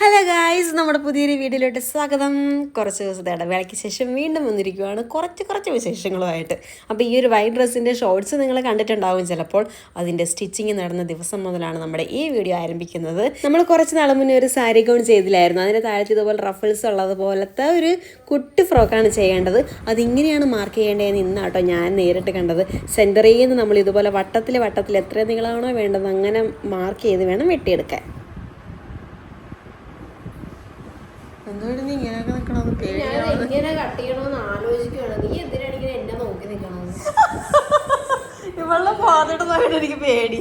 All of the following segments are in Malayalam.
ഹലോ ഗായ്സ് നമ്മുടെ പുതിയൊരു വീഡിയോയിലോട്ട് സ്വാഗതം. കുറച്ച് ദിവസത്തെ ഇടവേളയ്ക്ക് ശേഷം വീണ്ടും വന്നിരിക്കുകയാണ് കുറച്ച് കുറച്ച് വിശേഷങ്ങളുമായിട്ട്. അപ്പോൾ ഈ ഒരു വൈറ്റ് ഡ്രസ്സിന്റെ ഷോർട്സ് നിങ്ങൾ കണ്ടിട്ടുണ്ടാവും ചിലപ്പോൾ. അതിന്റെ സ്റ്റിച്ചിങ് നടന്ന ദിവസം മുതലാണ് നമ്മുടെ ഈ വീഡിയോ ആരംഭിക്കുന്നത്. നമ്മൾ കുറച്ച് നാൾ മുന്നേ ഒരു സാരി ഗൗൺ ചെയ്തില്ലായിരുന്നു. അതിന്റെ താഴത്ത് ഇതുപോലെ റഫിൾസ് ഉള്ളതുപോലത്തെ ഒരു കുട്ടി ഫ്രോക്കാണ് ചെയ്യേണ്ടത്. അതിങ്ങനെയാണ് മാർക്ക് ചെയ്യേണ്ടതെന്ന് ഇന്നാട്ടോ ഞാൻ നേരിട്ട് കണ്ടത്. സെന്ററിൽ നിന്ന് നമ്മൾ ഇതുപോലെ വട്ടത്തിൽ വട്ടത്തിൽ എത്ര നീളമാണോ വേണ്ടത് അങ്ങനെ മാർക്ക് ചെയ്ത് വേണം വെട്ടിയെടുക്കാൻ. എന്തുകൊണ്ട് നീ ഇങ്ങനെ നിൽക്കണമെന്ന് ഞാൻ എങ്ങനെ കട്ട് ചെയ്യണമെന്ന് ആലോചിക്കുകയാണ് നീ എന്തിനാണ് ഇങ്ങനെ എന്നെ നോക്കി നിൽക്കണത് ഇവളുടെ പാതിടുന്നവൻ എനിക്ക് പേടി.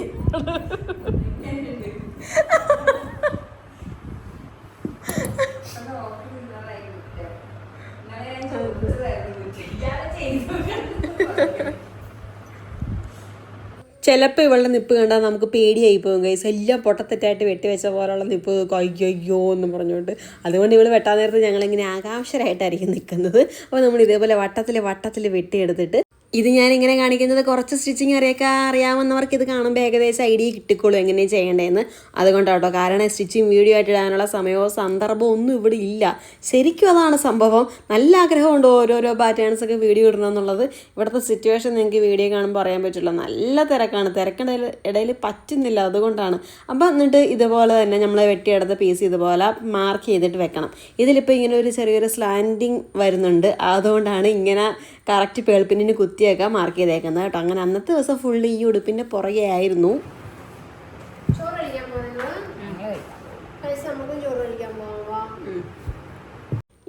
ചിലപ്പോൾ ഇവളുടെ നിപ്പ് കണ്ടാൽ നമുക്ക് പേടിയായി പോകും കൈസ് എല്ലാം പൊട്ടത്തെറ്റായിട്ട് വെട്ടിവെച്ച പോലുള്ള നിപ്പ് അയ്യോ അയ്യോ എന്ന് പറഞ്ഞുകൊണ്ട്. അതുകൊണ്ട് ഇവൾ വെട്ടാൻ നേരത്ത് ഞങ്ങളിങ്ങനെ ആകാംക്ഷരായിട്ടായിരിക്കും നിൽക്കുന്നത് അപ്പോൾ നമ്മൾ ഇതേപോലെ വട്ടത്തിൽ വട്ടത്തിൽ വെട്ടിയെടുത്തിട്ട് ഇത് ഞാനിങ്ങനെ കാണിക്കുന്നത് കുറച്ച് സ്റ്റിച്ചിങ് അറിയൊക്കെ അറിയാവുന്നവർക്ക് ഇത് കാണുമ്പോൾ ഏകദേശം ഐഡിയ കിട്ടിക്കോളൂ എങ്ങനെ ചെയ്യേണ്ടതെന്ന് അതുകൊണ്ടാട്ടോ കാരണം സ്റ്റിച്ചിങ് വീഡിയോ ആയിട്ട് ഇടാനുള്ള സമയമോ സന്ദർഭമോ ഒന്നും ഇവിടെ ഇല്ല. ശരിക്കും അതാണ് സംഭവം. നല്ല ആഗ്രഹമുണ്ട് ഓരോരോ പാറ്റേൺസ് ഒക്കെ വീഡിയോ ഇടണം എന്നുള്ളത് ഇവിടുത്തെ സിറ്റുവേഷൻ നിങ്ങൾക്ക് വീഡിയോ കാണുമ്പോൾ അറിയാൻ പറ്റില്ല. നല്ല തിരക്കാണ്. തിരക്കിടയിൽ ഇടയിൽ പറ്റുന്നില്ല അതുകൊണ്ടാണ്. അപ്പം എന്നിട്ട് ഇതുപോലെ തന്നെ നമ്മൾ വെട്ടിയെടുത്ത പീസ് ഇതുപോലെ മാർക്ക് ചെയ്തിട്ട് വെക്കണം. ഇതിലിപ്പോൾ ഇങ്ങനെ ഒരു ചെറിയൊരു സ്ലാൻഡിങ് വരുന്നുണ്ട്. അതുകൊണ്ടാണ് ഇങ്ങനെ കറക്റ്റ് പേൾപ്പിന്നിന് കുത്തിയൊക്കെ മാർക്ക് ചെയ്തേക്കുന്നത് കേട്ടോ. അങ്ങനെ അന്നത്തെ ദിവസം ഫുള്ള് ഈ ഉടുപ്പിന്റെ പുറകെ ആയിരുന്നു ചോറ് കഴിക്കാൻ പോകുന്നത് പൈസ നമുക്കും ചോറ് കഴിക്കാൻ പോവാ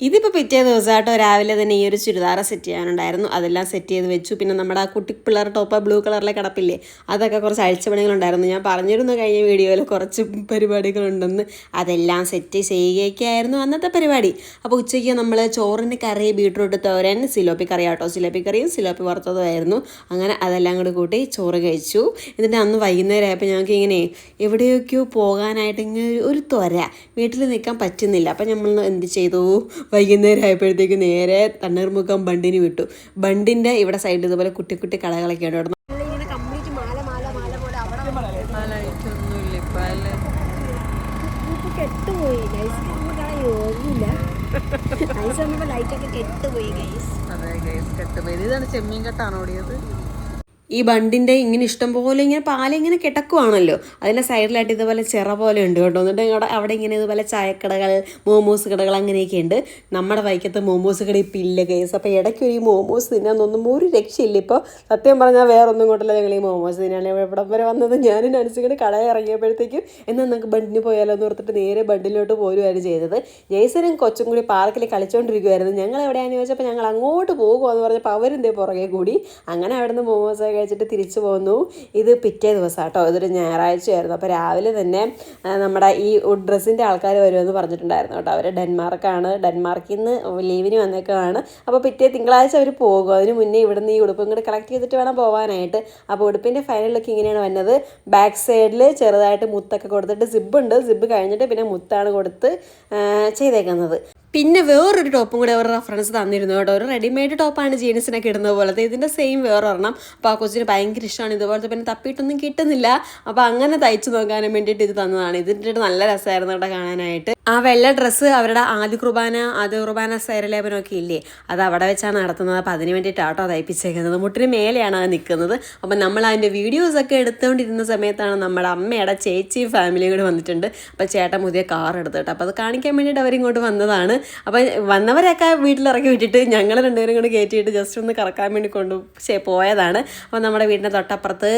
ഇതിപ്പോൾ പിറ്റേ ദിവസമായിട്ടോ രാവിലെ തന്നെ ഈ ഒരു ചുരിദാർ സെറ്റ് ചെയ്യാനുണ്ടായിരുന്നു. അതെല്ലാം സെറ്റ് ചെയ്ത് വെച്ചു. പിന്നെ നമ്മുടെ ആ കുട്ടി പിള്ളേർ ടോപ്പ് ബ്ലൂ കളറിലെ കിടപ്പില്ലേ? അതൊക്കെ കുറച്ച് അഴിച്ചുപണികളുണ്ടായിരുന്നു. ഞാൻ പറഞ്ഞിരുന്നു കഴിഞ്ഞ വീഡിയോയിൽ കുറച്ച് പരിപാടികളുണ്ടെന്ന്. അതെല്ലാം സെറ്റ് ചെയ്യുകയൊക്കെയായിരുന്നു അന്നത്തെ പരിപാടി. അപ്പോൾ ഉച്ചയ്ക്ക് നമ്മൾ ചോറിന് കറി ബീട്രൂട്ട് തോരൻ സിലോപ്പി കറി ആട്ടോ. സിലോപ്പി കറിയും സിലോപ്പി വറുത്തതുമായിരുന്നു അങ്ങനെ അതെല്ലാം കൂടി കൂട്ടി ചോറ് കഴിച്ചു. എന്നിട്ട് അന്ന് വൈകുന്നേരം ആയപ്പോൾ ഞങ്ങൾക്ക് ഇങ്ങനെ എവിടെയൊക്കെയോ പോകാനായിട്ട് ഇങ്ങനെ ഒരു ത്വര. വീട്ടിൽ നിൽക്കാൻ പറ്റുന്നില്ല. അപ്പം നമ്മൾ എന്ത് ചെയ്തു? വൈകുന്നേരം ആയപ്പോഴത്തേക്ക് നേരെ തണ്ണീർമുഖം ബണ്ടിന് വിട്ടു. ബണ്ടിന്റെ ഇവിടെ സൈഡിൽ ഇതുപോലെ കുട്ടി കുട്ടി കടകളൊക്കെ ഉണ്ട്. അവിടെ അവിടെ ഇപ്പൊ കെട്ടുപോയി. ഗൈസ് അതെ ഗൈസ് കെട്ടുപോയി. ഇതാണ് ചെമ്മീൻ കെട്ടാണ് ഓടിയത്? ഈ ബണ്ടിന്റെ ഇങ്ങനെ ഇഷ്ടം പോലെ ഇങ്ങനെ പാലിങ്ങനെ കിടക്കുവാണല്ലോ. അതിന്റെ സൈഡിലായിട്ട് ഇതുപോലെ ചിറ പോലെ ഉണ്ട് കേട്ടോ. എന്നിട്ട് അവിടെ അവിടെ ഇങ്ങനെ ഇതുപോലെ ചായക്കടകൾ മോമോസ് കടകൾ അങ്ങനെയൊക്കെ ഉണ്ട്. നമ്മുടെ വൈക്കത്ത് മോമോസ് കട ഇപ്പം ഇല്ല കേസ് അപ്പോൾ ഇടയ്ക്ക് ഒരു മോമോസ് തിന്നാന്നൊന്നും ഒരു രക്ഷയില്ല. ഇപ്പോൾ സത്യം പറഞ്ഞാൽ വേറെ ഒന്നും കൊണ്ടല്ല ഞങ്ങൾ ഈ മോമോസ് തിന്നാണ് ഇവിടെ വരെ വന്നത് ഞാനും അനുസരിച്ച് കടയിൽ ഇറങ്ങിയപ്പോഴത്തേക്കും എന്നാൽ നമുക്ക് ബണ്ടിന് പോയാലോ എന്ന് ഓർത്തിട്ട് നേരെ ബണ്ടിലോട്ട് പോരുകയാണ് ചെയ്തത്. ജയ്സനും കൊച്ചും കൂടി പാർക്കിൽ കളിച്ചുകൊണ്ടിരിക്കുമായിരുന്നു ഞങ്ങൾ എവിടെയാണെന്ന് ചോദിച്ചപ്പോൾ ഞങ്ങൾ അങ്ങോട്ട് പോകുമോ എന്ന് പറഞ്ഞപ്പോൾ അവരെന്തേ പുറകെ കൂടി. അങ്ങനെ അവിടെ നിന്ന് മോമോസ് കഴിച്ചിട്ട് തിരിച്ചു പോന്നു. ഇത് പിറ്റേ ദിവസം കേട്ടോ ഇതൊരു ഞായറാഴ്ചയായിരുന്നു. അപ്പോൾ രാവിലെ തന്നെ നമ്മുടെ ഈ ഡ്രസ്സിന്റെ ആൾക്കാർ വരുമെന്ന് പറഞ്ഞിട്ടുണ്ടായിരുന്നു കേട്ടോ. അവർ ഡെൻമാർക്കാണ്. ഡെൻമാർക്കിൽ നിന്ന് ലീവിന് വന്നേക്കാണ് അപ്പോൾ പിറ്റേ തിങ്കളാഴ്ച അവർ പോകും. അതിന് മുന്നേ ഇവിടുന്ന് ഈ ഉടുപ്പും കൂടി കളക്ട് ചെയ്തിട്ട് വേണം പോകാനായിട്ട് അപ്പോൾ ഉടുപ്പിന്റെ ഫൈനൽ ലുക്ക് ഇങ്ങനെയാണ് വന്നത്. ബാക്ക് സൈഡിൽ ചെറുതായിട്ട് മുത്തൊക്കെ കൊടുത്തിട്ട് സിബ് ഉണ്ട്. സിബ് കഴിഞ്ഞിട്ട് പിന്നെ മുത്താണ് കൊടുത്ത് ചെയ്തേക്കുന്നത്. പിന്നെ വേറൊരു ടോപ്പും കൂടെ അവർ റെഫറൻസ് തന്നിരുന്നു കേട്ടോ. ഒരു റെഡിമെയ്ഡ് ടോപ്പാണ് ജീൻസിനൊക്കെ ഇടുന്നത് പോലത്തെ. ഇതിന്റെ സെയിം വേറൊരെണ്ണം അപ്പോൾ ആ കൊച്ചിന് ഭയങ്കര ഇഷ്ടമാണ്. ഇതുപോലത്തെ പിന്നെ തപ്പിയിട്ടൊന്നും കിട്ടുന്നില്ല. അപ്പോൾ അങ്ങനെ തയ്ച്ചു നോക്കാനും വേണ്ടിയിട്ട് ഇത് തന്നതാണ്. ഇതിന്റെ നല്ല രസമായിരുന്നു കേട്ടോ കാണാനായിട്ട്. ആ വെള്ള ഡ്രസ്സ് അവരുടെ ആദ്യ കുർബാന ആദ്യ കുർബാന സൈരലേപനമൊക്കെ ഇല്ലേ? അത് അവിടെ വെച്ചാണ് നടത്തുന്നത്. അപ്പോൾ അതിന് വേണ്ടിയിട്ട് ആട്ടോ തയ്പ്പിച്ചേക്കുന്നത്. മുട്ടിന് മേലെയാണ് അത് നിൽക്കുന്നത്. അപ്പം നമ്മൾ അതിന്റെ വീഡിയോസൊക്കെ എടുത്തുകൊണ്ടിരുന്ന സമയത്താണ് നമ്മുടെ അമ്മയുടെ ചേച്ചിയും ഫാമിലിയും കൂടി വന്നിട്ടുണ്ട്. അപ്പോൾ ചേട്ടൻ പുതിയ കാർ എടുത്തിട്ട് അപ്പോൾ അത് കാണിക്കാൻ വേണ്ടിയിട്ട് അവരിങ്ങോട്ട് വന്നതാണ്. അപ്പോൾ വന്നവരൊക്കെ വീട്ടിലിറക്കി വിട്ടിട്ട് ഞങ്ങൾ രണ്ടുപേരും കൂടി കയറ്റിയിട്ട് ജസ്റ്റ് ഒന്ന് കറക്കാൻ വേണ്ടി കൊണ്ട് പോയതാണ്. അപ്പം നമ്മുടെ വീടിന്റെ തൊട്ടപ്പുറത്ത്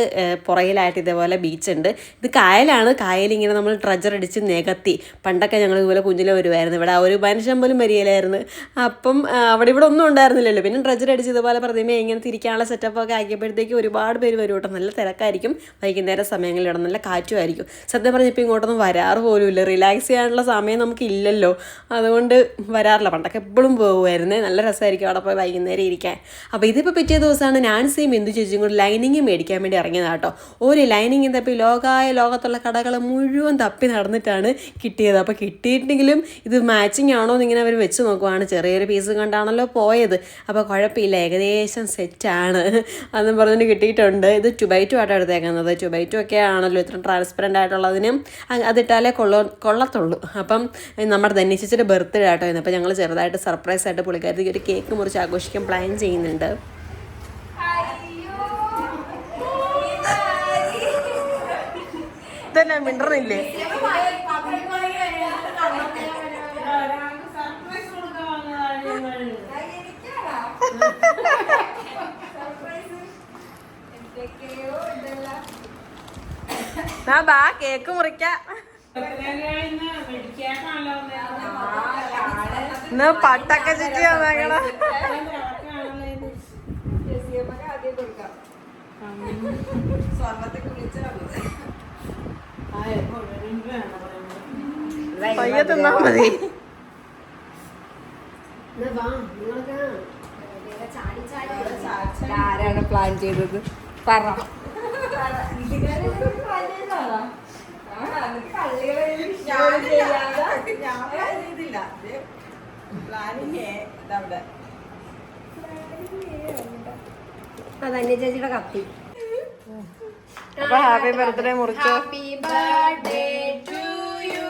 പുറയിലായിട്ട് ഇതേപോലെ ബീച്ച് ഉണ്ട്. ഇത് കായലാണ്. കായലിങ്ങനെ നമ്മൾ ട്രജർ അടിച്ച് നികത്തി. പണ്ടൊക്കെ ഞങ്ങൾ ഇതുപോലെ കുഞ്ഞിലെ വരുമായിരുന്നു ഇവിടെ ഒരു മനുഷ്യൻ പോലും വരികയിലായിരുന്നു അപ്പം അവിടെ ഇവിടെ ഒന്നും ഉണ്ടായിരുന്നില്ലല്ലോ. പിന്നെ ട്രജർ അടിച്ച് ഇതുപോലെ പ്രതിമയെ ഇങ്ങനെ തിരിക്കാനുള്ള സെറ്റപ്പൊക്കെ ആക്കിയപ്പോഴത്തേക്ക് ഒരുപാട് പേര് വരും കേട്ടോ. നല്ല തിരക്കായിരിക്കും. വൈകുന്നേരം സമയങ്ങളിൽ ഇവിടെ നല്ല കാറ്റുമായിരിക്കും സത്യം പറഞ്ഞപ്പോൾ ഇങ്ങോട്ടൊന്നും വരാറ് പോലും ഇല്ല റിലാക്സ് ചെയ്യാനുള്ള സമയം നമുക്ക് ഇല്ലല്ലോ. അതുകൊണ്ട് വരാറില്ല. പണ്ടൊക്കെ എപ്പോഴും പോകുമായിരുന്നേ നല്ല രസമായിരിക്കും അവിടെ പോയി വൈകുന്നേരം ഇരിക്കാൻ. അപ്പോൾ ഇതിപ്പോൾ പിറ്റേ ദിവസമാണ് നാൻസിയും എന്തു ചേച്ചിയും കൂടി ലൈനിങ് മേടിക്കാൻ വേണ്ടി ഇറങ്ങിയതാണ് കേട്ടോ. ഒരു ലൈനിങ് തപ്പി ലോകായ ലോകത്തുള്ള കടകൾ മുഴുവൻ തപ്പി നടന്നിട്ടാണ് കിട്ടിയത്. അപ്പോൾ കിട്ടിയിട്ടെങ്കിലും ഇത് മാച്ചിങ് ആണോ എന്ന് ഇങ്ങനെ അവർ വെച്ച് നോക്കുവാണ്. ചെറിയൊരു പീസ് കണ്ടാണല്ലോ പോയത്. അപ്പോൾ കുഴപ്പമില്ല. ഏകദേശം സെറ്റാണ് അതെന്ന് പറഞ്ഞിട്ട് കിട്ടിയിട്ടുണ്ട്. ഇത് ടുബൈറ്റു ആയിട്ട് എടുത്തേക്കുന്നത്. ടുബൈറ്റു ഒക്കെ ആണല്ലോ ഇത്ര ട്രാൻസ്പെറന്റ് ആയിട്ടുള്ളതിനും. അതിട്ടാലേ കൊള്ള കൊള്ളത്തുള്ളൂ. അപ്പം നമ്മുടെ ധന്യശിച്ചിട്ട് ബർത്ത്ഡേ ആട്ടോ ഇന്ന് അപ്പോൾ ഞങ്ങൾ ചെറുതായിട്ട് സർപ്രൈസ് ആയിട്ട് പുള്ളിക്കാരത്തേക്ക് ഒരു കേക്ക് മുറിച്ച് ആഘോഷിക്കാൻ പ്ലാൻ ചെയ്യുന്നുണ്ട്. ഇതന്നെ മിണ്ടറില്ലേ ബാ കേക്ക് മുറിക്കാം. ഇന്ന് പട്ടൊക്കെ ചുറ്റി വന്നേക്കണ. പയ്യെ തിന്നാ മതി. ആരാണ് പ്ലാൻ ചെയ്തത്? പറ. അതന്നെ ചേച്ചിയുടെ കത്തി happy birthday മുറിച്ചോ. Happy birthday to you.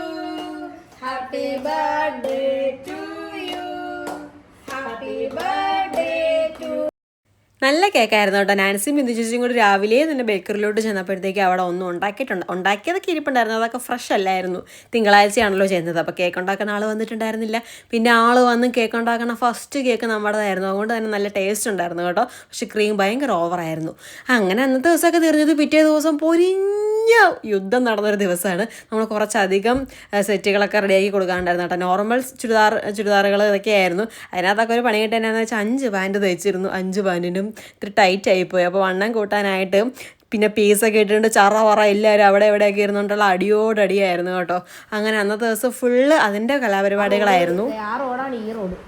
Happy birthday to you. Happy birthday നല്ല കേക്കായിരുന്നു കേട്ടോ. നാൻസി ബിന്ദു ചേച്ചിയും കൂടി രാവിലെ തന്നെ ബേക്കറിലോട്ട് ചെന്നപ്പോഴത്തേക്ക് അവിടെ ഒന്നും ഉണ്ടാക്കിയിട്ടുണ്ട്. ഉണ്ടാക്കിയതൊക്കെ ഇരിപ്പുണ്ടായിരുന്നു. അതൊക്കെ ഫ്രഷ് അല്ലായിരുന്നു. തിങ്കളാഴ്ചയാണല്ലോ ചെയ്യുന്നത്. അപ്പോൾ കേക്ക് ഉണ്ടാക്കുന്ന ആൾ വന്നിട്ടുണ്ടായിരുന്നില്ല. പിന്നെ ആൾ വന്ന് കേക്ക് ഉണ്ടാക്കുന്ന ഫസ്റ്റ് കേക്ക് നമ്മുടേതായിരുന്നു. അതുകൊണ്ട് തന്നെ നല്ല ടേസ്റ്റ് ഉണ്ടായിരുന്നു കേട്ടോ. പക്ഷെ ക്രീം ഭയങ്കര ഓവറായിരുന്നു അങ്ങനെ അന്നത്തെ ദിവസമൊക്കെ തീർന്നത് പിറ്റേ ദിവസം പൊരിഞ്ഞ യുദ്ധം നടന്നൊരു ദിവസമാണ്. നമ്മൾ കുറച്ചധികം സെറ്റുകളൊക്കെ റെഡിയാക്കി കൊടുക്കാണ്ടായിരുന്നു കേട്ടോ. നോർമൽ ചുരിദാർ ചുരിദാറുകൾ ഇതൊക്കെയായിരുന്നു. അതിനകത്തൊക്കെ ഒരു പണി കിട്ടാനെന്ന് വെച്ചാൽ അഞ്ച് പാന്റ് തയ്ച്ചിരുന്നു അഞ്ച് പാന്റിനും ഇത്തിരി ടൈറ്റ് ആയിപ്പോയി. അപ്പോൾ വണ്ണം കൂട്ടാനായിട്ട് പിന്നെ പീസൊക്കെ ഇട്ടിട്ടുണ്ട്. ചറ വറ എല്ലാവരും അവിടെ എവിടെയൊക്കെ ഇരുന്നുകൊണ്ടുള്ള അടിയോടടിയായിരുന്നു കേട്ടോ. അങ്ങനെ അന്നത്തെ ദിവസം ഫുള്ള് അതിന്റെ കലാപരിപാടികളായിരുന്നു. ആ റോഡാണ് ഈ റോഡ്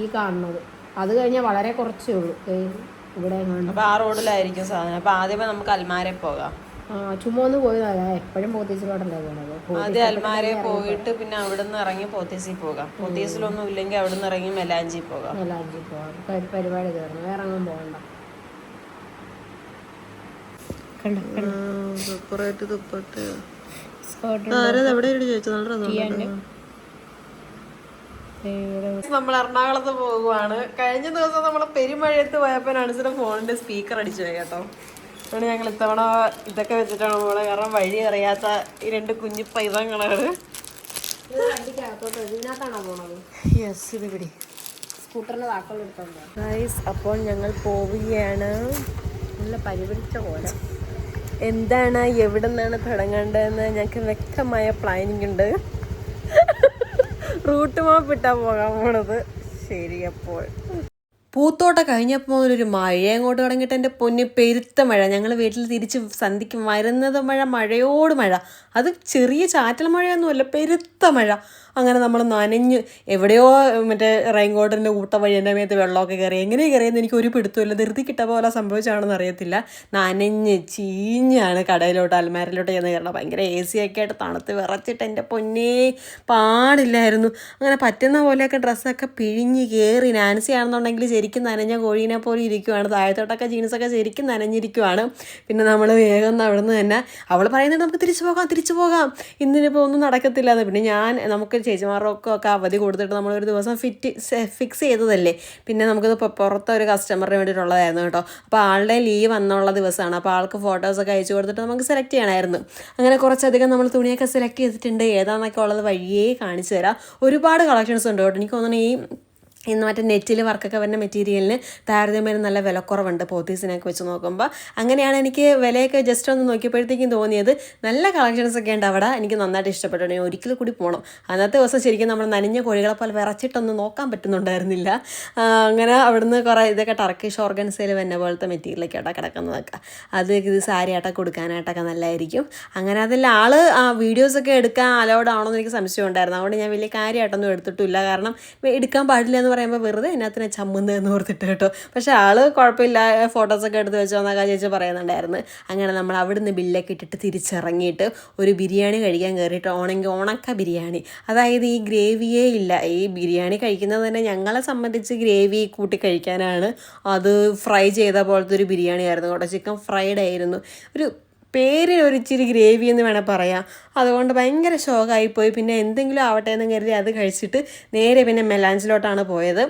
ഈ കാണുന്നത്. അത് കഴിഞ്ഞാൽ വളരെ കുറച്ചേ ഉള്ളൂ. ഇവിടെ അപ്പോൾ ആ റോഡിലായിരിക്കും സാധനം. അപ്പോൾ ആദ്യമേ നമുക്ക് അൽമാരെ പോകാം. ചുമ്മാ പോയതല്ല എപ്പോഴും പോത്തീസിലോട്ടല്ലേ പോണത്? അതെ അൽമാരെ പോയിട്ട് പിന്നെ അവിടുന്ന് ഇറങ്ങി പോത്തീസിൽ പോകാം. പോത്തീസിലൊന്നും ഇല്ലെങ്കിൽ അവിടുന്ന് ഇറങ്ങി മെലാഞ്ചി പോകാം. മെലാഞ്ചി പോകാം. പരി- പരിപാടി തീർന്നു വേറെ ഒന്നും പോകണ്ട. സൂപ്പറായിട്ട് തുപ്പട്ട് നമ്മൾ എറണാകുളത്ത് പോകുവാണ്. കഴിഞ്ഞ ദിവസം നമ്മൾ പെരുമഴയത്ത് പോയപ്പോ അനുസരിച്ച് ഫോണിന്റെ സ്പീക്കർ അടിച്ചു കേട്ടോ. അതുകൊണ്ട് ഞങ്ങൾ ഇത്തവണ ഇതൊക്കെ വെച്ചിട്ടാണ് പോകുന്നത് കാരണം വഴി അറിയാത്ത ഈ രണ്ട് കുഞ്ഞു പൈതങ്ങളാണ്. യെസ് ഇത് പിടി ഗൈസ് അപ്പോൾ ഞങ്ങൾ പോവുകയാണ്. നല്ല പരിപരിച്ച പോലെ എന്താണ് എവിടെ നിന്നാണ് തുടങ്ങേണ്ടതെന്ന് ഞങ്ങൾക്ക് വ്യക്തമായ പ്ലാനിങ് ഉണ്ട്. റൂട്ട് മാപ്പ് ഇട്ടാ പോകാൻ പോണത്. ശരി അപ്പോൾ. പൂത്തോട്ട കഴിഞ്ഞപ്പോൾ മുതലൊരു മഴ അങ്ങോട്ട് തുടങ്ങിയിട്ട് എന്റെ പൊന്ന് പെരുത്ത മഴ. ഞങ്ങൾ വീട്ടിൽ തിരിച്ച് സന്ധിക്കും. വരുന്നത് മഴ മഴയോട് മഴ. അത് ചെറിയ ചാറ്റൽ മഴയൊന്നുമല്ല പെരുത്ത മഴ. അങ്ങനെ നമ്മൾ നനഞ്ഞ് എവിടെയോ മറ്റേ റെയിൻകോട്ടിന്റെ ഊട്ട വഴി എന്റെ മേത്ത് വെള്ളമൊക്കെ കയറി. എങ്ങനെ കയറിയെന്ന് എനിക്ക് ഒരു പിടുത്തമില്ല ധൃതി കിട്ട പോലെ സംഭവിച്ചാണെന്ന് അറിയത്തില്ല. നനഞ്ഞ് ചീഞ്ഞാണ് കടയിലോട്ട് അൽമാരിലോട്ട് ചെന്ന് കയറണം ഭയങ്കര എ സി ഒക്കെ ആയിട്ട് തണുത്ത് വിറച്ചിട്ട് എന്റെ പൊന്നേ പാടില്ലായിരുന്നു. അങ്ങനെ പറ്റുന്ന പോലെയൊക്കെ ഡ്രസ്സൊക്കെ പിഴിഞ്ഞ് കയറി. നാൻസി ആണെന്നുണ്ടെങ്കിൽ ശരിക്കും നനഞ്ഞ കോഴീനെ പോലെ ഇരിക്കുവാണ്. താഴത്തോട്ടൊക്കെ ജീൻസൊക്കെ ശരിക്കും നനഞ്ഞിരിക്കുവാണ്. പിന്നെ നമ്മൾ വേഗം അവിടെ നിന്ന് തന്നെ അവൾ പറയുന്നത് നമുക്ക് തിരിച്ചു പോകാം തിരിച്ചു പോകാം. ഇന്നിനിപ്പോൾ ഒന്നും നടക്കത്തില്ല പിന്നെ ഞാൻ നമുക്ക് ചേച്ചിമാർക്കൊക്കെ ഒക്കെ അവധി കൊടുത്തിട്ട് നമ്മളൊരു ദിവസം ഫിറ്റ് ഫിക്സ് ചെയ്തതല്ലേ? പിന്നെ നമുക്കിത് പുറത്ത് ഒരു കസ്റ്റമറിന് വേണ്ടിയിട്ടുള്ളതായിരുന്നു കേട്ടോ. അപ്പോൾ ആളുടെ ലീവ് വന്നുള്ള ദിവസമാണ്. അപ്പോൾ ആൾക്ക് ഫോട്ടോസൊക്കെ അയച്ചു കൊടുത്തിട്ട് നമുക്ക് സെലക്ട് ചെയ്യണമായിരുന്നു. അങ്ങനെ കുറച്ചധികം നമ്മൾ തുണിയൊക്കെ സെലക്ട് ചെയ്തിട്ടുണ്ട്. ഏതാണെന്നൊക്കെ ഉള്ളത് വഴിയേ കാണിച്ചു തരാം. ഒരുപാട് കളക്ഷൻസ് ഉണ്ട് കേട്ടോ. എനിക്ക് തോന്നുന്നു ഈ ഇന്ന് മറ്റേ നെറ്റിൽ വർക്കൊക്കെ വരുന്ന മെറ്റീരിയലിന് താരതമ്യം നല്ല വിലക്കുറവുണ്ട് പോത്തീസിനൊക്കെ വെച്ച് നോക്കുമ്പോൾ അങ്ങനെയാണ് എനിക്ക് വിലയൊക്കെ ജസ്റ്റ് ഒന്ന് നോക്കിയപ്പോഴത്തേക്കും തോന്നിയത് നല്ല കളക്ഷൻസ് ഒക്കെ ഉണ്ട് അവിടെ. എനിക്ക് നന്നായിട്ട് ഇഷ്ടപ്പെട്ടു. ഞാൻ ഒരിക്കൽ കൂടി പോകണം അന്നത്തെ ദിവസം ശരിക്കും നമ്മൾ നനഞ്ഞ കോഴികളെ പോലെ വിറച്ചിട്ടൊന്നും നോക്കാൻ പറ്റുന്നുണ്ടായിരുന്നില്ല. അങ്ങനെ അവിടുന്ന് കുറേ ഇതൊക്കെ ടർക്കിഷ് ഓർഗൻസയിൽ വന്ന പോലത്തെ മെറ്റീരിയലൊക്കെ ആട്ടോ കിടക്കുന്നതൊക്കെ. അത് ഇത് സാരി ആട്ടൊക്കെ കൊടുക്കാനായിട്ടൊക്കെ നല്ലതായിരിക്കും അങ്ങനെ അതിൽ ആൾ ആ വീഡിയോസൊക്കെ എടുക്കാൻ അലൗഡ് ആണോ എന്ന് എനിക്ക് സംശയം ഉണ്ടായിരുന്നു അതുകൊണ്ട് ഞാൻ വലിയ കാര്യമായിട്ടൊന്നും എടുത്തിട്ടില്ല. കാരണം എടുക്കാൻ പാടില്ല എന്ന് പറയുമ്പോൾ വെറുതെ അതിനകത്തിനെ ചമ്മുന്നത് എന്ന് ഓർത്തിട്ട് കേട്ടോ. പക്ഷേ ആൾ കുഴപ്പമില്ല ഫോട്ടോസൊക്കെ എടുത്ത് വെച്ചോ വെച്ചോന്നൊക്കെ ചേച്ചി പറയുന്നുണ്ടായിരുന്നു. അങ്ങനെ നമ്മൾ അവിടുന്ന് ബില്ലൊക്കെ ഇട്ടിട്ട് തിരിച്ചിറങ്ങിയിട്ട് ഒരു ബിരിയാണി കഴിക്കാൻ കയറിയിട്ട് ഓണെങ്കിൽ ഉണക്ക ബിരിയാണി. അതായത് ഈ ഗ്രേവിയേ ഇല്ല. ഈ ബിരിയാണി കഴിക്കുന്നത് തന്നെ ഞങ്ങളെ സംബന്ധിച്ച് ഗ്രേവി കൂട്ടി കഴിക്കാനാണ്. അത് ഫ്രൈ ചെയ്ത പോലത്തെ ഒരു ബിരിയാണി ആയിരുന്നു കേട്ടോ. ചിക്കൻ ഫ്രൈഡ് ആയിരുന്നു. ഒരു പേരിന് ഒരു ഇച്ചിരി ഗ്രേവി എന്ന് വേണേൽ പറയാം. അതുകൊണ്ട് ഭയങ്കര ഷോക്കായിപ്പോയി പിന്നെ എന്തെങ്കിലും ആവട്ടെ എന്ന് കരുതി അത് കഴിച്ചിട്ട് നേരെ പിന്നെ മെലാഞ്ചിലോട്ടാണ് പോയത്.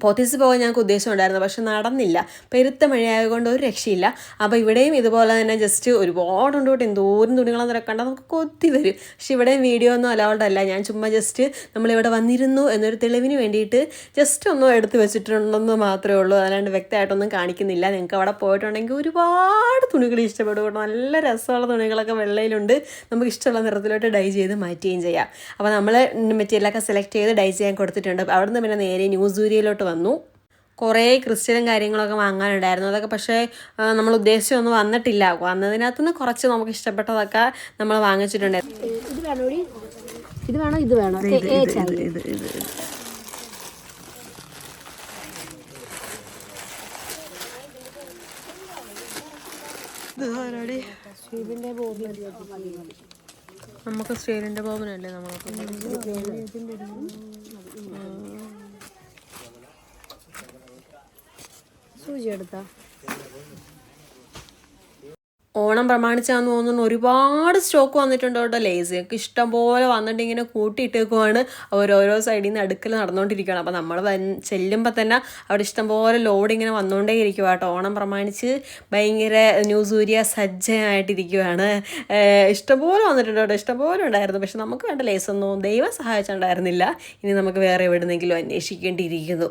പോത്തീസ് പോകാൻ ഞങ്ങൾക്ക് ഉദ്ദേശമുണ്ടായിരുന്നു പക്ഷെ നടന്നില്ല. പെരുത്ത മഴയായതുകൊണ്ട് ഒരു രക്ഷയില്ല. അപ്പോൾ ഇവിടെയും ഇതുപോലെ തന്നെ ജസ്റ്റ് ഒരുപാട് ഉണ്ട് കേട്ടോ. എന്തോരം തുണികളെന്ന് കണ്ടാൽ നമുക്ക് കൊത്തി വരും. പക്ഷെ ഇവിടെയും വീഡിയോ ഒന്നും അലൗഡ് അല്ല. ഞാൻ ചുമ്മാ ജസ്റ്റ് നമ്മളിവിടെ വന്നിരുന്നു എന്നൊരു തെളിവിന് വേണ്ടിയിട്ട് ജസ്റ്റ് ഒന്നും എടുത്ത് വെച്ചിട്ടുണ്ടെന്ന് മാത്രമേ ഉള്ളൂ. അല്ലാണ്ട് വ്യക്തമായിട്ടൊന്നും കാണിക്കുന്നില്ല. നിങ്ങൾക്ക് അവിടെ പോയിട്ടുണ്ടെങ്കിൽ ഒരുപാട് തുണികൾ ഇഷ്ടപ്പെടും. നല്ല രസമുള്ള തുണികളൊക്കെ വെള്ളയിലുണ്ട്. നമുക്ക് ഇഷ്ടമുള്ള നിറത്തിലോട്ട് ഡൈ ചെയ്ത് മാറ്റുകയും ചെയ്യാം. അപ്പോൾ നമ്മൾ മെറ്റീരിയലൊക്കെ സെലക്ട് ചെയ്ത് ഡൈ ചെയ്യാൻ കൊടുത്തിട്ടുണ്ട്. അവിടുന്ന് പിന്നെ നേരെ ന്യൂസൂരിയയിലോട്ട് വന്നു കുറേ ക്രിസ്ത്യനും കാര്യങ്ങളൊക്കെ വാങ്ങാനുണ്ടായിരുന്നു അതൊക്കെ പക്ഷേ നമ്മൾ ഉദ്ദേശിച്ചൊന്നും വന്നിട്ടില്ല വന്നതിനകത്തുനിന്ന് കുറച്ച് നമുക്ക് ഇഷ്ടപ്പെട്ടതൊക്കെ നമ്മൾ വാങ്ങിച്ചിട്ടുണ്ടായിരുന്നു ഇത് വേണോ ഇത് വേണോ ഇത് വേണോ നമുക്ക് സ്റ്റീലിന്റെ ബോബനല്ലേ നമ്മൾ സൂചി എടുത്താ ഓണം പ്രമാണിച്ചാന്ന് തോന്നുന്നു. ഒരുപാട് സ്റ്റോക്ക് വന്നിട്ടുണ്ട് കേട്ടോ ലേസ് ഒക്കെ ഇഷ്ടം പോലെ വന്നിട്ട് ഇങ്ങനെ കൂട്ടിയിട്ടേക്കുവാണ്. ഓരോരോ സൈഡിൽ നിന്ന് അടുക്കൽ നടന്നുകൊണ്ടിരിക്കുകയാണ് അപ്പോൾ നമ്മൾ ചെല്ലുമ്പോൾ തന്നെ അവിടെ ഇഷ്ടം പോലെ ലോഡ് ഇങ്ങനെ വന്നുകൊണ്ടേ ഇരിക്കുക കേട്ടോ. ഓണം പ്രമാണിച്ച് ഭയങ്കര ന്യൂസൂര്യ സജ്ജമായിട്ടിരിക്കുകയാണ് ഏഹ് ഇഷ്ടംപോലെ വന്നിട്ടുണ്ട് കേട്ടോ. ഇഷ്ടംപോലെ ഉണ്ടായിരുന്നു. പക്ഷെ നമുക്ക് വേണ്ട ലേസൊന്നും ദൈവം സഹായിച്ചിട്ടുണ്ടായിരുന്നില്ല. ഇനി നമുക്ക് വേറെ എവിടുന്നെങ്കിലും അന്വേഷിക്കേണ്ടിയിരിക്കുന്നു.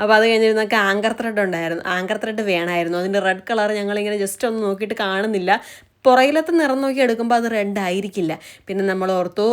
അപ്പോൾ അത് കഴിഞ്ഞിട്ട് നമുക്ക് ആങ്കർ ത്രെഡ് ഉണ്ടായിരുന്നു. ആങ്കർ ത്രെഡ് വേണമായിരുന്നു. അതിന്റെ റെഡ് കളർ ഞങ്ങളിങ്ങനെ ജസ്റ്റ് ഒന്ന് നോക്കിയിട്ട് കാണുന്നില്ല. പുറകിലത്തെ നിറം നോക്കി എടുക്കുമ്പോൾ അത് റെഡ് ആയിരിക്കില്ല പിന്നെ നമ്മൾ ഓർത്തു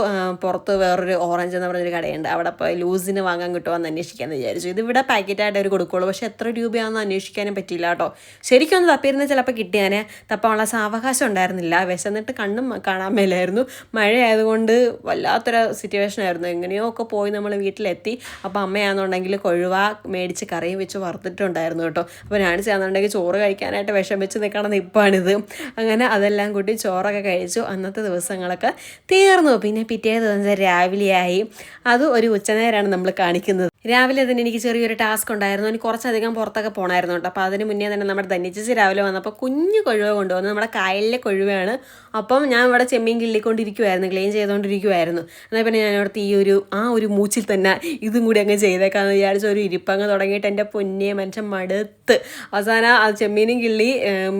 പുറത്ത് വേറൊരു ഓറഞ്ച് എന്ന് പറഞ്ഞൊരു കടയുണ്ട്. അവിടെ പോയി ലൂസിന് വാങ്ങാൻ കിട്ടുമോ എന്ന് അന്വേഷിക്കാമെന്ന് വിചാരിച്ചു. ഇത് ഇതിവിടെ പാക്കറ്റായിട്ട് അവർ കൊടുക്കുള്ളൂ. പക്ഷേ എത്ര രൂപയാണെന്ന് അന്വേഷിക്കാനും പറ്റിയില്ല കേട്ടോ. ശരിക്കും ഒന്ന് തപ്പിയിരുന്ന ചിലപ്പോൾ കിട്ടിയാനെ. തപ്പാനുള്ള സാവകാശം ഉണ്ടായിരുന്നില്ല. വിശന്നിട്ട് കണ്ണും കാണാൻ മേലായിരുന്നു. മഴ ആയതുകൊണ്ട് വല്ലാത്തൊരു സിറ്റുവേഷൻ ആയിരുന്നു. എങ്ങനെയോ ഒക്കെ പോയി നമ്മൾ വീട്ടിലെത്തി. അപ്പോൾ അമ്മയാണെന്നുണ്ടെങ്കിൽ കൊഴുവ മേടിച്ച് കറിയും വെച്ച് വറുത്തിട്ടുണ്ടായിരുന്നു കേട്ടോ. അപ്പോൾ ഞാൻ ചെയ്യാന്നുണ്ടെങ്കിൽ ചോറ് കഴിക്കാനായിട്ട് വിഷം വെച്ച് നിൽക്കണം നിപ്പാണിത്. അങ്ങനെ അതെല്ലാം കൂട്ടി ചോറൊക്കെ കഴിച്ചു. അന്നത്തെ ദിവസങ്ങളൊക്കെ തീർന്നു. പിന്നെ പിറ്റേ ദിവസം രാവിലെയായി. അത് ഒരു ഉച്ചനേരമാണ് നമ്മൾ കാണിക്കുന്നത്. രാവിലെ തന്നെ എനിക്ക് ചെറിയൊരു ടാസ്ക് ഉണ്ടായിരുന്നു. എനിക്ക് കുറച്ചധികം പുറത്തൊക്കെ പോകണമായിരുന്നു കേട്ടോ. അപ്പോൾ അതിന് മുന്നേ തന്നെ നമ്മുടെ ധന്യച്ചേച്ചി രാവിലെ വന്നപ്പോൾ കുഞ്ഞു കൊഴുവ കൊണ്ടുവന്നു നമ്മുടെ കായലിലെ കൊഴുവയാണ്. അപ്പം ഞാൻ ഇവിടെ ചെമ്മീൻ കിള്ളിക്കൊണ്ടിരിക്കുമായിരുന്നു ക്ലീൻ ചെയ്തുകൊണ്ടിരിക്കുമായിരുന്നു എന്നാൽ പിന്നെ ഞാൻ അവിടുത്തെ ഈ ഒരു ആ ഒരു മൂച്ചിൽ തന്നെ ഇതും കൂടി അങ്ങ് ചെയ്തേക്കാന്ന് വിചാരിച്ച ഒരു ഇരിപ്പങ്ങ് തുടങ്ങിയിട്ട് എന്റെ പൊന്നിയെ മനുഷ്യൻ മടുത്ത്. അവസാനം ആ ചെമ്മീനും കിള്ളി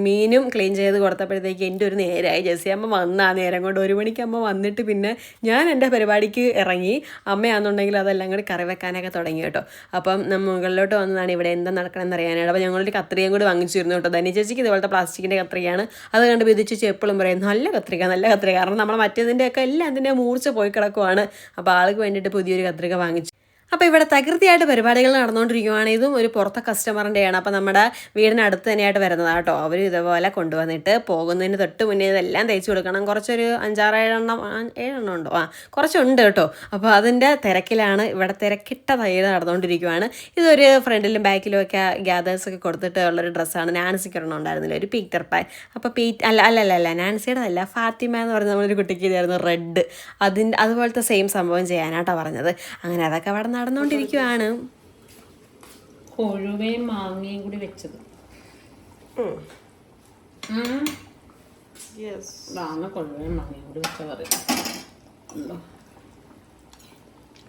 മീനും ക്ലീൻ ചെയ്ത് കൊടുത്തപ്പോഴത്തേക്ക് എന്റെ ഒരു നേരമായി ജെസി വന്ന ആ നേരം കൊണ്ട് ഒരു മണിക്ക് അമ്മ വന്നിട്ട് പിന്നെ ഞാൻ എന്റെ പരിപാടിക്ക് ഇറങ്ങി. അമ്മയാണെന്നുണ്ടെങ്കിൽ അതെല്ലാം കൂടി കറി വെക്കാനൊക്കെ തുടങ്ങി. കേട്ടോ. അപ്പം മുകളിലോട്ട് വന്നതാണ് ഇവിടെ എന്താ നടക്കണമെന്ന് അറിയാനായിട്ട്. അപ്പോൾ ഞങ്ങളൊരു കത്രികയും കൂടി വാങ്ങിച്ചിരുന്നു കേട്ടോ. ധനി ചേച്ചിക്ക് ഇതുപോലത്തെ പ്ലാസ്റ്റിക്കിന്റെ കത്രികയാണ്. അത് കണ്ട് വിധിച്ച് എപ്പോഴും പറയും നല്ല കത്രിക നല്ല കത്രിക. കാരണം നമ്മൾ മറ്റേതിന്റെയൊക്കെ എല്ലാം അതിന്റെ മൂർച്ച പോയി കിടക്കുവാണ്. അപ്പോൾ ആൾക്ക് വേണ്ടിയിട്ട് പുതിയൊരു കത്രിക വാങ്ങിച്ചു. അപ്പോൾ ഇവിടെ തകൃതിയായിട്ട് പരിപാടികൾ നടന്നുകൊണ്ടിരിക്കുവാണ്. ഇതും ഒരു പുറത്തെ കസ്റ്റമറിന്റെയാണ് അപ്പോൾ നമ്മുടെ വീടിനടുത്ത് തന്നെയായിട്ട് വരുന്നതാണ് കേട്ടോ. അവർ ഇതുപോലെ കൊണ്ടുവന്നിട്ട് പോകുന്നതിന് തൊട്ട് മുന്നേ ഇതെല്ലാം തേച്ച് കൊടുക്കണം. കുറച്ചൊരു അഞ്ചാറ് ഏഴെണ്ണം ഏഴെണ്ണം ഉണ്ടോ? ആ കുറച്ചുണ്ട് കേട്ടോ. അപ്പോൾ അതിന്റെ തിരക്കിലാണ് ഇവിടെ തിരക്കിട്ട തയ്യൽ നടന്നുകൊണ്ടിരിക്കുവാണ്. ഇതൊരു ഫ്രണ്ടിലും ബാക്കിലും ഒക്കെ ഗ്യാദേഴ്സ് ഒക്കെ കൊടുത്തിട്ട് ഉള്ളൊരു ഡ്രസ്സാണ്. നാൻസിക്ക് ഒരെണ്ണം ഉണ്ടായിരുന്നില്ല? ഒരു പീറ്റർ പാൻ അപ്പോൾ പീ അല്ല അല്ല അല്ല അല്ല. നാൻസിയുടെ അല്ല. ഫാത്തിമ എന്ന് പറഞ്ഞ നമ്മളൊരു കുട്ടിക്ക് ഇതായിരുന്നു റെഡ്. അതിന്റെ അതുപോലത്തെ സെയിം സംഭവം ചെയ്യാനാട്ടോ പറഞ്ഞത്. അങ്ങനെ അതൊക്കെ അവിടെ നടന്നുകൊണ്ടിരിക്കുവാണ്. കൊഴുവയും മാങ്ങയും കൂടി വെച്ചത്. ഇതാണ് കൊഴുവയും മാങ്ങയും കൂടി വെച്ച ഉണ്ടോ?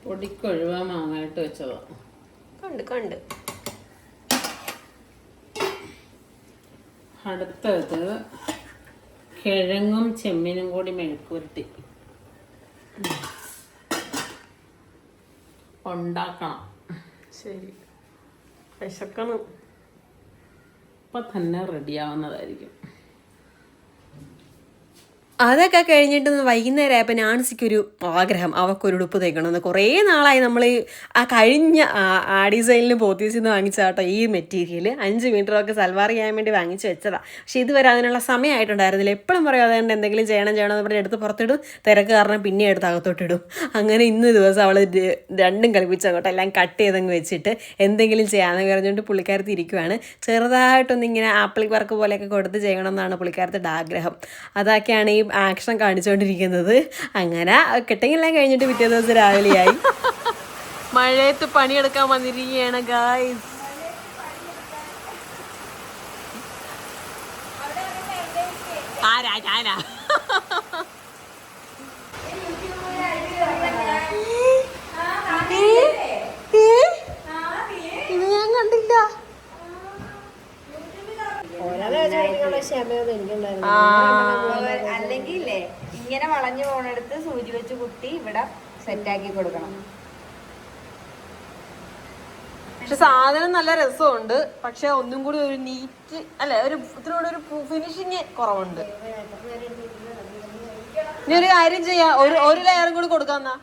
പൊടിക്കൊഴുവ മാങ്ങായിട്ട് വെച്ചതാണ് കണ്ട് കണ്ട്. അടുത്തത് കിഴങ്ങും ചെമ്മീനും കൂടി മെഴുക്കുരുട്ടി ഉണ്ടാക്കണം. ശരി. വിശക്കണം. ഇപ്പം തന്നെ റെഡിയാവുന്നതായിരിക്കും അതൊക്കെ കഴിഞ്ഞിട്ട് വൈകുന്നേരം ആയപ്പോൾ നാൻസിക്ക് ഒരു ആഗ്രഹം. അവൾക്കൊരു ഉടുപ്പ് തയ്ക്കണമെന്ന്. കുറേ നാളായി നമ്മൾ ആ കഴിഞ്ഞ ആ- ഡിസൈനിൽ പോത്തീസിൽ നിന്ന് വാങ്ങിച്ച കേട്ടോ ഈ മെറ്റീരിയൽ അഞ്ച് മീറ്ററൊക്കെ സൽവാർ ചെയ്യാൻ വേണ്ടി വാങ്ങിച്ച് വെച്ചതാണ് പക്ഷേ ഇതുവരെ അതിനുള്ള സമയമായിട്ടുണ്ടായിരുന്നില്ല. എപ്പോഴും പറയും അതുകൊണ്ട് എന്തെങ്കിലും ചെയ്യണം ചെയ്യണം എന്ന് പറഞ്ഞ് എടുത്ത് പുറത്തിടും. തിരക്ക് കാരണം പിന്നെ എടുത്ത് അകത്തോട്ടിടും. അങ്ങനെ ഇന്ന് ദിവസം അവൾ രണ്ടും കളിപ്പിച്ച് അങ്ങോട്ട് എല്ലാം കട്ട് ചെയ്തങ്ങ് വെച്ചിട്ട് എന്തെങ്കിലും ചെയ്യാമെന്ന് പറഞ്ഞുകൊണ്ട് പുള്ളിക്കാരത്തി ഇരിക്കുവാണ്. ചെറുതായിട്ടൊന്നിങ്ങനെ ആപ്പിൾ വർക്ക് പോലെയൊക്കെ കൊടുത്ത് ചെയ്യണമെന്നാണ് പുള്ളിക്കാരത്തിയുടെ ആഗ്രഹം. അതൊക്കെയാണ് ഈ ആക്ഷൻ കാണിച്ചുകൊണ്ടിരിക്കുന്നത് അങ്ങനെ കെട്ടെങ്കിലെല്ലാം കഴിഞ്ഞിട്ട് പിറ്റേ ദിവസം രാവിലെയായി. മഴയത്ത് പണിയെടുക്കാൻ വന്നിരിക്കുകയാണ് ഗായ്സ് ആരാ ഞാനാ? ഇത് ഞാൻ കണ്ടില്ല. അല്ലെങ്കിൽ ഇങ്ങനെ വളഞ്ഞു പോണെടുത്ത് സൂചി വെച്ച് കുത്തി ഇവിടെ സെറ്റാക്കി കൊടുക്കണം. പക്ഷെ സാധനം നല്ല രസമുണ്ട്. പക്ഷെ ഒന്നും കൂടി ഒരു നീറ്റ് അല്ലെ ഒരു ഇത്തിരി ഒരു ഫിനിഷിങ് കുറവുണ്ട്. ഇനി ഒരു കാര്യം ചെയ്യാം. ഒരു ഒരു ലെയറും കൂടി കൊടുക്കാന്നാ.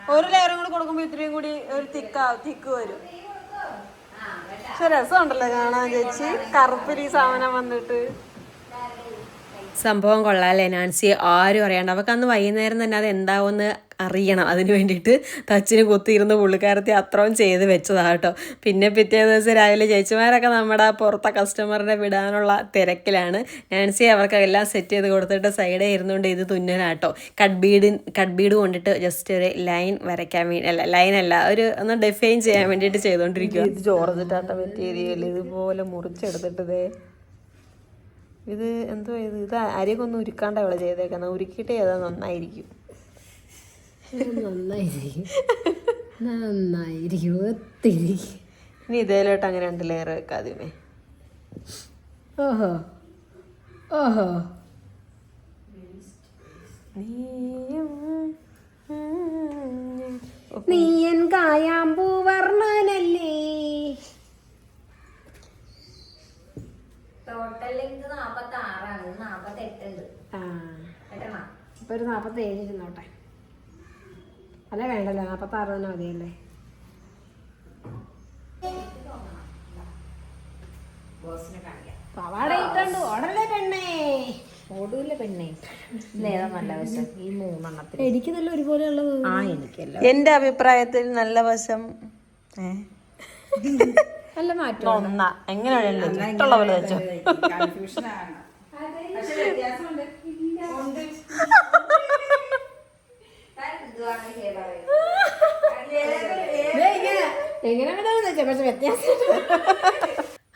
ഒരു ലെയറും കൂടി കൊടുക്കുമ്പോ ഇത്രയും കൂടി ഒരു തിക്ക തിക്ക് വരും. പക്ഷെ രസമുണ്ടല്ലോ കാണാൻ സംഭവം കൊള്ളാല്ലേ നാൻസി ആരും അറിയാണ്ട്. അവക്കന്ന് വൈകുന്നേരം തന്നെ അത് എന്താവുമെന്ന് അറിയണം. അതിന് വേണ്ടിയിട്ട് തച്ചിന് കുത്തിയിരുന്ന് പുള്ളിക്കാരത്തി അത്രയും ചെയ്ത് വെച്ചതാണ് കേട്ടോ. പിന്നെ പിറ്റേ ദിവസം രാവിലെ ചേച്ചിമാരൊക്കെ നമ്മുടെ പുറത്തെ കസ്റ്റമറിനെ വിടാനുള്ള തിരക്കിലാണ്. നാൻസി അവർക്ക് എല്ലാം സെറ്റ് ചെയ്ത് കൊടുത്തിട്ട് സൈഡേ ഇരുന്നുകൊണ്ട് ഇത് തുന്നലാട്ടോ കട്ട്. ബീഡ് കട്ട് ബീഡ് കൊണ്ടിട്ട് ജസ്റ്റ് ഒരു ലൈൻ വരയ്ക്കാൻ വേണ്ടി അല്ല ലൈൻ അല്ല ഒരു ഒന്ന് ഡിഫൈൻ ചെയ്യാൻ വേണ്ടിയിട്ട് ചെയ്തുകൊണ്ടിരിക്കുക ഇത് ജോർജിട്ടാത്ത മെറ്റീരിയൽ ഇതുപോലെ മുറിച്ചെടുത്തിട്ട് ദേ. ഇത് എന്തോ ഇത്? ഇത് അരികൊന്നും ഉരുക്കാണ്ട ഇവിടെ ചെയ്തേക്കുന്നത് ഉരുക്കിയിട്ട് ചെയ്താൽ നന്നായിരിക്കും. നന്നായിരിക്കും. നന്നായിരിക്കും. ഒത്തിരി. ഇനി ഇതേലോട്ട് അങ്ങനെ രണ്ട് ലെയർ വെക്കാദ്യമേ ഓഹോ. ഓഹോ. നീയൻ കായാമ്പൂ വർണനല്ലേ? ടോട്ടൽ ലെങ്ത് നാപ്പത്തി ആറാണ് നാപ്പത്തി എട്ടുണ്ട് ആ. കേട്ടോ ഇപ്പൊ ഒരു നാപ്പത്തി ഏഴ് ഇരുന്നോട്ടെ. അല്ല വേണ്ടല്ലോ? നാൽപ്പത്താറ് തന്നെ മതിയല്ലേ? ബോസിനെ കാണിക്കാം. പവാട ഇട്ടുണ്ട് ഓടല്ലേ പെണ്ണേ? ഓടൂല പെണ്ണേ. നല്ല വശം? ഈ മൂന്നെണ്ണത്തിൽ ആ എനിക്കല്ല. എന്റെ അഭിപ്രായത്തിൽ നല്ല വശം ഏ? നല്ല മാറ്റം ഒന്നാ എങ്ങനെയാണല്ലോ ഇഷ്ടമുള്ള പോലെ വെച്ചോ എങ്ങനെ വേണമെന്ന് വെച്ചാൽ പക്ഷെ വ്യത്യാസം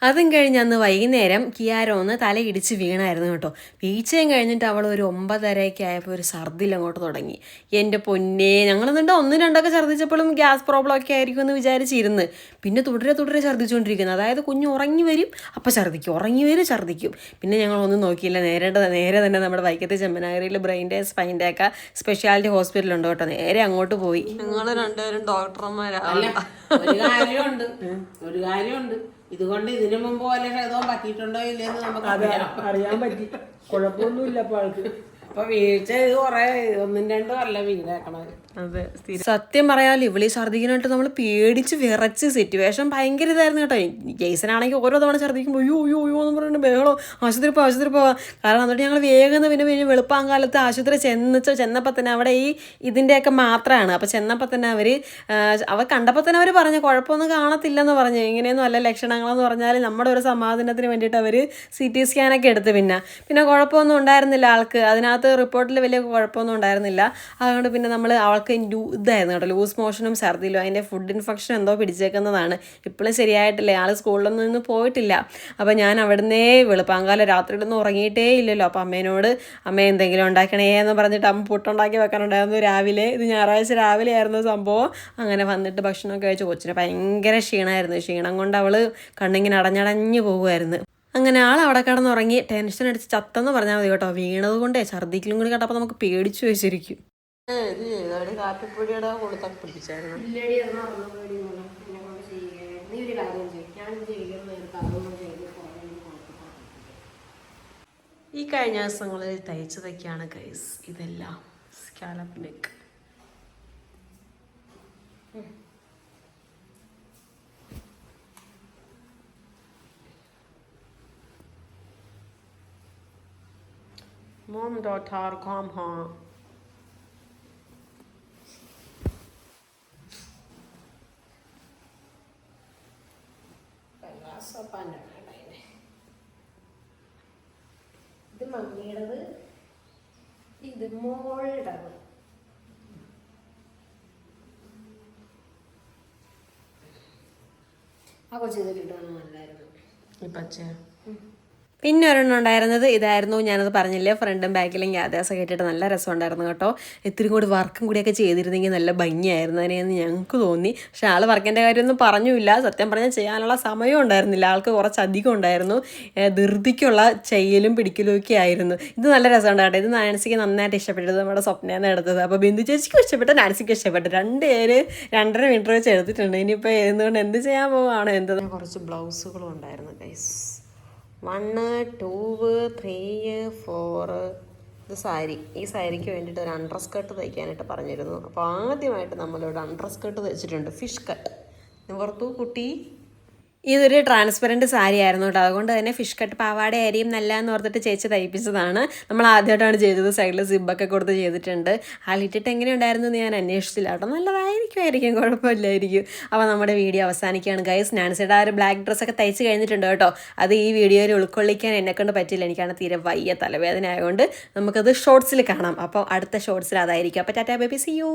അതും കഴിഞ്ഞ് അന്ന് വൈകുന്നേരം കിയാരോ ഒന്ന് തലയിടിച്ച് വീണായിരുന്നു കേട്ടോ. വീഴ്ചയും കഴിഞ്ഞിട്ട് അവൾ ഒരു ഒമ്പതരയൊക്കെ ആയപ്പോൾ ഒരു ഛർദിൽ അങ്ങോട്ട് തുടങ്ങി. എന്റെ പൊന്നെ ഞങ്ങൾ എന്നിട്ട് ഒന്നും രണ്ടൊക്കെ ഛർദ്ദിച്ചപ്പോഴും ഗ്യാസ് പ്രോബ്ലം ഒക്കെ ആയിരിക്കും എന്ന് വിചാരിച്ചിരുന്ന്. പിന്നെ തുടരെ തുടരെ ഛർദ്ദിച്ചുകൊണ്ടിരിക്കുന്നത് അതായത് കുഞ്ഞ് ഉറങ്ങി വരും അപ്പം ഛർദ്ദിക്കും. ഉറങ്ങി വരും ഛർദ്ദിക്കും. പിന്നെ ഞങ്ങളൊന്നും നോക്കിയില്ല. നേരെ നേരെ തന്നെ നമ്മുടെ വൈക്കത്തെ ചെമ്മനാഗരിയിൽ ബ്രെയിന്റെ സ്പൈന്റെ ഒക്കെ സ്പെഷ്യാലിറ്റി ഹോസ്പിറ്റലുണ്ട് കേട്ടോ. നേരെ അങ്ങോട്ട് പോയി. ഞങ്ങൾ രണ്ടുപേരും ഡോക്ടർമാരാണ് ഒരു കാര്യമുണ്ട് ഒരു കാര്യമുണ്ട് ഇതുകൊണ്ട് ഇതിനു മുമ്പ് പോലെ ക്ഷതവും പറ്റിയിട്ടുണ്ടോ ഇല്ലെന്ന് നമുക്ക് അറിയാം. അറിയാൻ പറ്റി. കുഴപ്പമൊന്നുമില്ല ഇപ്പൊ ആൾക്ക്. അപ്പൊ വീഴ്ച ഇത് കൊറേ ഒന്നും രണ്ടും അല്ല വീടാക്കണത് അതെ സത്യം പറയാൽ ഇവിളി ഛർദ്ദിക്കാനായിട്ട് നമ്മൾ പേടിച്ച് വിറച്ച് സിറ്റുവേഷൻ ഭയങ്കര ഇതായിരുന്നു കേട്ടോ. ജെയ്സനാണെങ്കിൽ ഓരോ തവണ ഛർദ്ദിക്കുമ്പോൾ അയ്യോ അയ്യോ അയ്യോ എന്ന് പറഞ്ഞിട്ട് ബഹളോ ആശുപത്രി പോവാം ആശുപത്രി പോവാം. കാരണം എന്നിട്ട് ഞങ്ങൾ വേഗം പിന്നെ പിന്നെ വെളുപ്പാൻ കാലത്ത് ആശുപത്രി ചെന്നിച്ചോ ചെന്നപ്പോൾ തന്നെ അവിടെ ഈ ഇതിന്റെയൊക്കെ മാത്രമാണ് അപ്പോൾ ചെന്നപ്പോൾ തന്നെ അവർ അവർ കണ്ടപ്പോൾ തന്നെ അവർ പറഞ്ഞു കുഴപ്പമൊന്നും കാണത്തില്ലെന്ന് പറഞ്ഞു. ഇങ്ങനെയൊന്നും അല്ല ലക്ഷണങ്ങളെന്ന് പറഞ്ഞാൽ നമ്മുടെ ഒരു സമാധാനത്തിന് വേണ്ടിയിട്ട് അവർ സി ടി സ്കാനൊക്കെ എടുത്ത് പിന്നെ. പിന്നെ കുഴപ്പമൊന്നും ഉണ്ടായിരുന്നില്ല ആൾക്ക്. അതിനകത്ത് റിപ്പോർട്ടിൽ വലിയ കുഴപ്പമൊന്നും ഉണ്ടായിരുന്നില്ല. അതുകൊണ്ട് പിന്നെ നമ്മൾ അവൾക്ക് ഇതായിരുന്നു കേട്ടോ ലൂസ് മോഷനും ഛർദിലും അതിന്റെ ഫുഡ് ഇൻഫെക്ഷൻ എന്തോ പിടിച്ചേക്കുന്നതാണ്. ഇപ്പോഴും ശരിയായിട്ടില്ല ആൾ സ്കൂളിലൊന്നും ഇന്ന് പോയിട്ടില്ല. അപ്പോൾ ഞാൻ അവിടുന്നേ വെളുപ്പാങ്കാലം രാത്രിയിലൊന്നും ഉറങ്ങിയിട്ടേ ഇല്ലല്ലോ. അപ്പോൾ അമ്മേനോട് അമ്മ എന്തെങ്കിലും ഉണ്ടാക്കണേ എന്ന് പറഞ്ഞിട്ട് അമ്മ പുട്ടുണ്ടാക്കി വെക്കാനുണ്ടായിരുന്നു രാവിലെ. ഇത് ഞായറാഴ്ച രാവിലെ ആയിരുന്നു സംഭവം. അങ്ങനെ വന്നിട്ട് ഭക്ഷണമൊക്കെ കഴിച്ച് കൊച്ചിന് ഭയങ്കര ക്ഷീണമായിരുന്നു ക്ഷീണം കൊണ്ട് അവൾ കണ്ണിങ്ങനെ അടഞ്ഞടഞ്ഞ് പോകുമായിരുന്നു അങ്ങനെ ആൾ അവിടെ കിടന്നുറങ്ങി ടെൻഷൻ അടിച്ച് ചത്തെന്ന് പറഞ്ഞാൽ മതി കേട്ടോ. വീണത് കൊണ്ടേ ഛർദിക്കലും കൂടി കേട്ടപ്പോൾ നമുക്ക് പേടിച്ചു വെച്ചിരിക്കും ഈ കഴിഞ്ഞ ദിവസങ്ങളിൽ തയ്ച്ചതൊക്കെയാണ് ഗൈസ് ഇതെല്ലാം scallop neck Mom, daughter, come home. ഇത് മമ്മിയുടേത്? ഇത് മോളുടേത്. ആ കൊച്ചു ഇത് കിട്ടുവാണെങ്കിൽ നല്ലായിരുന്നു ഈ പച്ച പിന്നെ ഒരെണ്ണം ഉണ്ടായിരുന്നത് ഇതായിരുന്നു. ഞാനത് പറഞ്ഞില്ലേ ഫ്രണ്ടും ബാക്കിലും ഗ്യാദേഴ്സ് കേട്ടിട്ട് നല്ല രസമുണ്ടായിരുന്നു കേട്ടോ. ഇത്തിരി കൂടി വർക്കും കൂടിയൊക്കെ ചെയ്തിരുന്നെങ്കിൽ നല്ല ഭംഗിയായിരുന്നു അതിനെന്ന് ഞങ്ങൾക്ക് തോന്നി. പക്ഷെ ആൾ വർക്കിന്റെ കാര്യമൊന്നും പറഞ്ഞില്ല സത്യം പറഞ്ഞാൽ ചെയ്യാനുള്ള സമയം ഉണ്ടായിരുന്നില്ല. ആൾക്ക് കുറച്ചധികം ഉണ്ടായിരുന്നു. ധൃതിക്കുള്ള ചെയ്യലും പിടിക്കലും ഒക്കെ ആയിരുന്നു. ഇത് നല്ല രസമുണ്ട് ഇത് നാൻസിക്ക് നന്നായിട്ട് ഇഷ്ടപ്പെട്ടത് നമ്മുടെ സ്വപ്നമാണ് എടുത്തത്. അപ്പോൾ ബിന്ദു ചേച്ചിക്കും ഇഷ്ടപ്പെട്ടു നാൻസിക്ക് ഇഷ്ടപ്പെട്ടു. രണ്ട് പേര് രണ്ടര മീറ്റർ വെച്ച് എടുത്തിട്ടുണ്ട്. ഇനിയിപ്പോൾ എന്തുകൊണ്ട് എന്ത് ചെയ്യാൻ പോവാണോ? എന്ത് കുറച്ച് ബ്ലൗസുകളും ഉണ്ടായിരുന്നു guys one two three four ഇത് സാരി. ഈ സാരിക്ക് വേണ്ടിയിട്ട് ഒരു അണ്ടർ സ്കേർട്ട് തയ്ക്കാനായിട്ട് പറഞ്ഞിരുന്നു. അപ്പോൾ ആദ്യമായിട്ട് നമ്മളിവിടെ അണ്ടർ സ്കേർട്ട് തയ്ച്ചിട്ടുണ്ട്. ഫിഷ് കട്ട് നിവർത്തു കുട്ടി. ഇതൊരു ട്രാൻസ്പെറന്റ് സാരി ആയിരുന്നു കേട്ടോ അതുകൊണ്ട് തന്നെ ഫിഷ് കട്ട് പാവാട ആയിരിക്കും നല്ല എന്ന് ഓർത്തിട്ട് ചേച്ചി തയ്പ്പിച്ചതാണ്. നമ്മൾ ആദ്യമായിട്ടാണ് ചെയ്തത്. സൈഡിൽ സിബൊക്കെ കൊടുത്ത് ചെയ്തിട്ടുണ്ട്. ആളിട്ടിട്ട് എങ്ങനെയുണ്ടായിരുന്നു എന്ന് ഞാൻ അന്വേഷിച്ചില്ല. കേട്ടോ നല്ലതായിരിക്കുമായിരിക്കും. കുഴപ്പമില്ലായിരിക്കും. അപ്പോൾ നമ്മുടെ വീഡിയോ അവസാനിക്കുകയാണ്. ഗൈസ് നാൻസിയുടെ ആ ഒരു ബ്ലാക്ക് ഡ്രസ്സൊക്കെ തയ്ച്ച് കഴിഞ്ഞിട്ടുണ്ട് കേട്ടോ. അത് ഈ വീഡിയോയിൽ ഉൾക്കൊള്ളിക്കാൻ എന്നെക്കൊണ്ട് പറ്റില്ല എനിക്കാണ് തീരെ വയ്യ തലവേദന ആയതുകൊണ്ട് നമുക്കത് ഷോർട്സിൽ കാണാം. അപ്പോൾ അടുത്ത ഷോർട്സിൽ അതായിരിക്കും. അപ്പോൾ ടാറ്റാ ബേബി സി യു